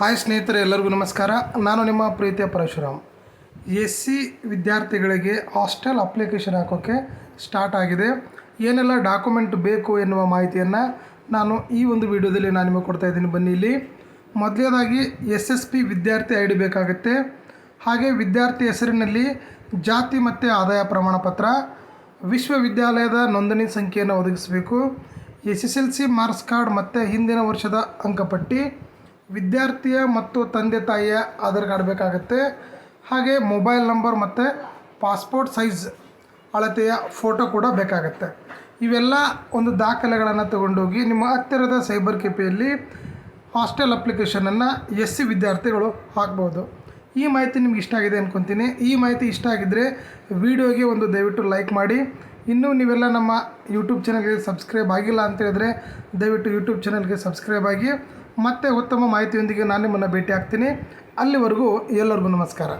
Hi ಸ್ನೇಹಿತರೆ, ಎಲ್ಲರಿಗೂ ನಮಸ್ಕಾರ. ನಾನು ನಿಮ್ಮ ಪ್ರೀತಿಯ ಪರಶುರಾಮ್. ಎಸ್ ಸಿ ವಿದ್ಯಾರ್ಥಿಗಳಿಗೆ ಹಾಸ್ಟೆಲ್ ಅಪ್ಲಿಕೇಶನ್ ಹಾಕೋಕ್ಕೆ ಸ್ಟಾರ್ಟ್ ಆಗಿದೆ. ಏನೆಲ್ಲ ಡಾಕ್ಯುಮೆಂಟ್ ಬೇಕು ಎನ್ನುವ ಮಾಹಿತಿಯನ್ನು ನಾನು ಈ ಒಂದು ವಿಡಿಯೋದಲ್ಲಿ ನಾನು ನಿಮಗೆ ಕೊಡ್ತಾ ಇದ್ದೀನಿ. ಬನ್ನಿ ಇಲ್ಲಿ. ಮೊದಲನೇದಾಗಿ, ಎಸ್ ಎಸ್ ಪಿ ವಿದ್ಯಾರ್ಥಿ ಐ ಡಿ ಬೇಕಾಗುತ್ತೆ. ಹಾಗೆ ವಿದ್ಯಾರ್ಥಿ ಹೆಸರಿನಲ್ಲಿ ಜಾತಿ ಮತ್ತು ಆದಾಯ ಪ್ರಮಾಣ ಪತ್ರ ವಿಶ್ವವಿದ್ಯಾಲಯದ ನೋಂದಣಿ ಸಂಖ್ಯೆಯನ್ನು ಒದಗಿಸಬೇಕು, S S L C marks card ಮತ್ತು ಹಿಂದಿನ ವರ್ಷದ ಅಂಕಪಟ್ಟಿ ವಿದ್ಯಾರ್ಥಿಯ ಮತ್ತು ತಂದೆ ತಾಯಿಯ ಆಧಾರ್ ಕಾರ್ಡ್ ಬೇಕಾಗುತ್ತೆ. ಹಾಗೆ ಮೊಬೈಲ್ ನಂಬರ್ ಮತ್ತು ಪಾಸ್ಪೋರ್ಟ್ ಸೈಜ್ ಅಳತೆಯ ಫೋಟೋ ಕೂಡ ಬೇಕಾಗುತ್ತೆ. ಇವೆಲ್ಲ ಒಂದು ದಾಖಲೆಗಳನ್ನು ತಗೊಂಡೋಗಿ ನಿಮ್ಮ ಹತ್ತಿರದ ಸೈಬರ್ ಕೆಫೆಯಲ್ಲಿ ಹಾಸ್ಟೆಲ್ ಅಪ್ಲಿಕೇಶನನ್ನು ಎಸ್ ಸಿ ವಿದ್ಯಾರ್ಥಿಗಳು ಹಾಕ್ಬೋದು. ಈ ಮಾಹಿತಿ ನಿಮ್ಗೆ ಇಷ್ಟ ಆಗಿದೆ ಅಂದ್ಕೊತೀನಿ ಈ ಮಾಹಿತಿ ಇಷ್ಟ ಆಗಿದ್ದರೆ ವಿಡಿಯೋಗೆ ಒಂದು ದಯವಿಟ್ಟು ಲೈಕ್ ಮಾಡಿ. ಇನ್ನೂ ನೀವೆಲ್ಲ ನಮ್ಮ ಯೂಟ್ಯೂಬ್ ಚಾನಲ್ಗೆ ಸಬ್ಸ್ಕ್ರೈಬ್ ಆಗಿಲ್ಲ ಅಂತ ಹೇಳಿದ್ರೆ ದಯವಿಟ್ಟು ಯೂಟ್ಯೂಬ್ ಚಾನಲ್ಗೆ ಸಬ್ಸ್ಕ್ರೈಬ್ ಆಗಿ. ಮತ್ತೆ ಉತ್ತಮ ಮಾಹಿತಿಯೊಂದಿಗೆ ನಾನು ನಿಮ್ಮನ್ನು ಭೇಟಿ ಆಗ್ತೀನಿ ಅಲ್ಲಿವರೆಗೂ ಎಲ್ಲರಿಗೂ ನಮಸ್ಕಾರ.